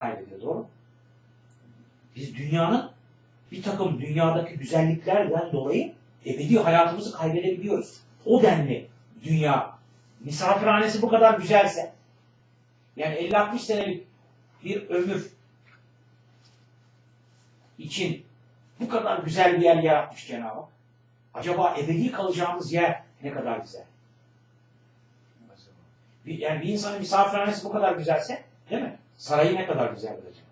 kaybediyor. Doğru? Biz dünyanın bir takım dünyadaki güzelliklerden dolayı ebedi hayatımızı kaybedebiliyoruz. O denli dünya misafirhanesi bu kadar güzelse yani 50-60 senelik bir ömür için bu kadar güzel bir yer yaratmış Cenab-ı Hak. Acaba ebedi kalacağımız yer ne kadar güzel? Bir, yani bir insanın misafirhanesi bu kadar güzelse değil mi? Sarayı ne kadar güzeldir acaba?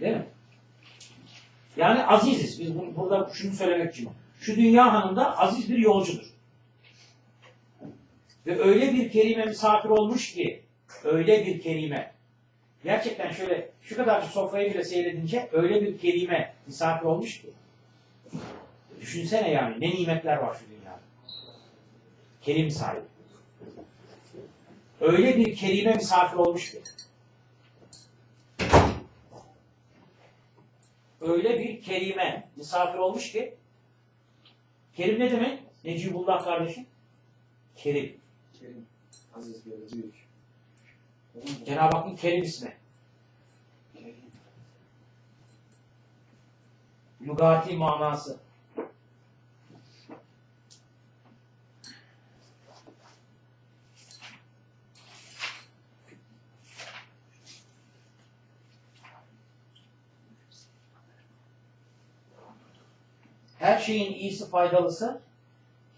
Değil mi? Yani aziziz. Biz bu- burada şunu söylemek için. Şu dünya hanında aziz bir yolcudur. Ve öyle bir kerime misafir olmuş ki, öyle bir kerime. Gerçekten şöyle şu kadar sofrayı bile seyredince öyle bir kerime misafir olmuş ki. Düşünsene yani ne nimetler var şu dünyada. Kerim sahibi. Öyle bir kerime misafir olmuş ki. Öyle bir kerime misafir olmuş ki. Kerim ne demek? Necibullah kardeşim? Kerim. Kerim, aziz böyle büyük. Cenab-ı Hakk'ın Kerim ismi. Lugati manası. Her şeyin iyisi faydalısı,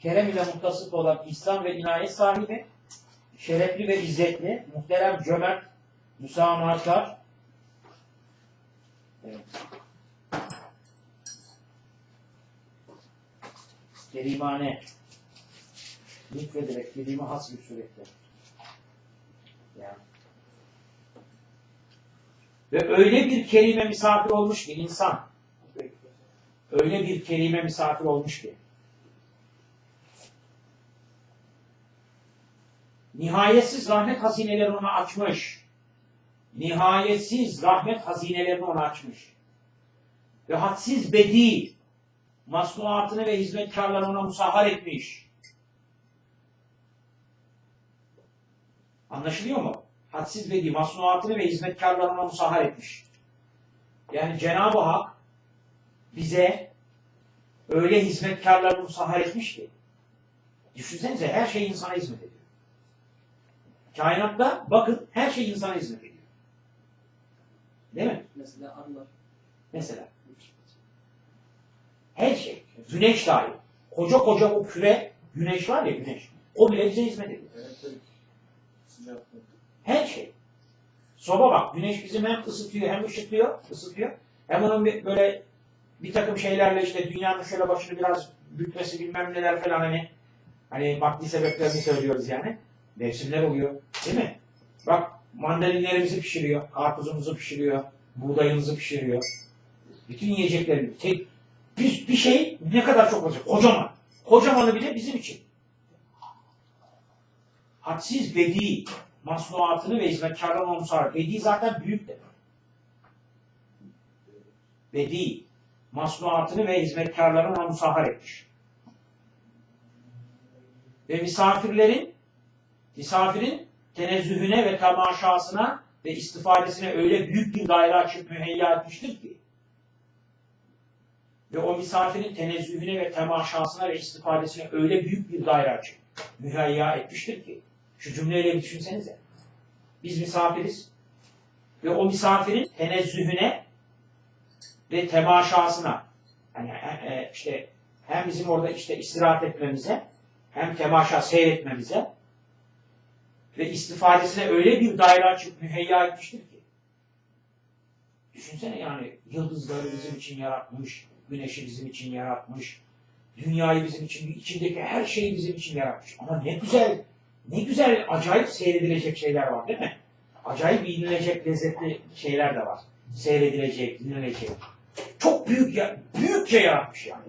kerem ile muttasıf olan İslam ve inayet sahibi, şerefli ve izzetli, muhterem, cömert, müsamahakar, evet. kerimane lütfederek kelime has bir surette. Yani. Ve öyle bir kelime misafir olmuş ki insan, öyle bir kelime misafir olmuş ki, nihayetsiz rahmet hazinelerini ona açmış. Nihayetsiz rahmet hazinelerini ona açmış. Ve hadsiz bedi, masnuatını ve hizmetkarlarını ona musahhar etmiş. Anlaşılıyor mu? Hadsiz bedi, masnuatını ve hizmetkarlarını ona musahhar etmiş. Yani Cenab-ı Hak bize öyle hizmetkarlarını musahhar etmiş ki düşünsenize her şey insana hizmet ediyor. Kainatta bakın her şey insana hizmet ediyor. Değil mi? Mesela arılar. Mesela her şey. Güneş dahil. Koca koca o küre güneş var ya güneş. O bile bize hizmet ediyor. Sıcaklık. Her şey. Soba bak. Güneş bizim hem ısıtıyor hem ışıtıyor. ısıtıyor. Hem onun böyle bir takım şeylerle işte dünyanın şöyle başını biraz bükmesi bilmem neler falan hani hani maddi sebeplerini söylüyoruz yani. Mevsimler oluyor. Değil mi? Bak mandalinlerimizi pişiriyor. Karpuzumuzu pişiriyor. Buğdayımızı pişiriyor. Bütün yiyeceklerimizi. Tek, bir, bir şey ne kadar çok olacak? Kocaman. Kocamanı bile bizim için. Hadsiz bedi, masnuatını ve hizmetkarlarını onu sarar. Bedi zaten büyük demek. Bedi, masnuatını ve hizmetkarlarını onu sahar etmiş. Ve misafirlerin, misafirin tenezzühüne ve temaşasına ve istifadesine öyle büyük bir daire açıp müheyya etmiştir ki, ve o misafirin tenezzühüne ve temaşasına ve istifadesine öyle büyük bir daire açıp müheyya etmiştir ki, şu cümleyle bir düşünsenize. Biz misafiriz ve o misafirin tenezzühüne ve temaşasına yani e, e, işte hem bizim orada işte istirahat etmemize hem temaşa seyretmemize ve istifadesine öyle bir daire açıp müheyya etmiştir ki düşünsene yani yıldızları bizim için yaratmış, güneşi bizim için yaratmış, dünyayı bizim için, içindeki her şeyi bizim için yaratmış. Ama ne güzel, ne güzel, acayip seyredilecek şeyler var değil mi? Acayip yenilecek, lezzetli şeyler de var. Seyredilecek, dinlenecek. Çok büyük, ya, büyükçe yaratmış yani.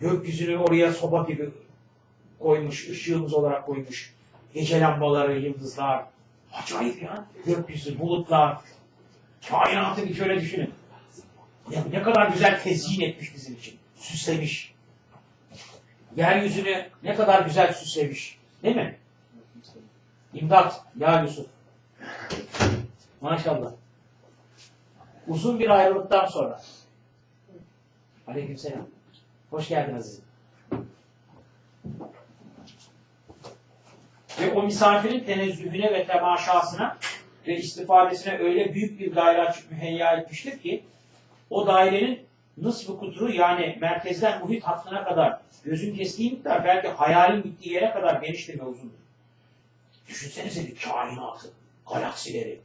Gökyüzünü oraya soba gibi koymuş, ışığımız olarak koymuş. Gece lambaları, yıldızlar. Acayip ya. Gökyüzü, bulutlar. Kainatı bir şöyle düşünün. Ya ne kadar güzel tezyin etmiş bizim için. Süslemiş. Yeryüzünü ne kadar güzel süslemiş. Değil mi? İmdat ya Yusuf. Maşallah. Uzun bir ayrılıktan sonra. Aleykümselam. Hoş geldin Aziz. Ve o misafirin tenezzühüne ve temaşasına ve istifadesine öyle büyük bir daire açıp müheyya etmiştir ki o dairenin nısfı kutru yani merkezden muhit hattına kadar gözün kestiği miktar belki hayalin bittiği yere kadar geniştir uzundur. Düşünsenize bir kainatı, galaksileri.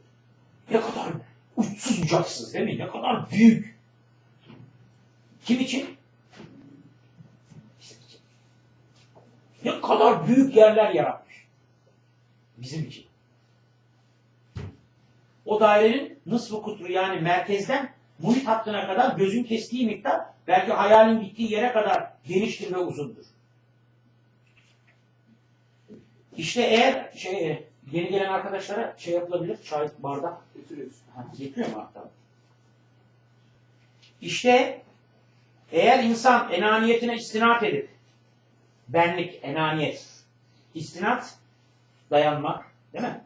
Ne kadar uçsuz bucaksız değil mi? Ne kadar büyük. Kim için? Bizim için. Ne kadar büyük yerler yaratmış. Bizim için. O dairenin nısfı kutru yani merkezden muhit hattına kadar gözün kestiği miktar belki hayalin bittiği yere kadar geniştir ve uzundur. İşte eğer şey, yeni gelen arkadaşlara şey yapılabilir, çay bardak Götürüyoruz. Ha, mu hatta? İşte eğer insan enaniyetine istinat edip benlik, enaniyet, istinat dayanmak değil mi?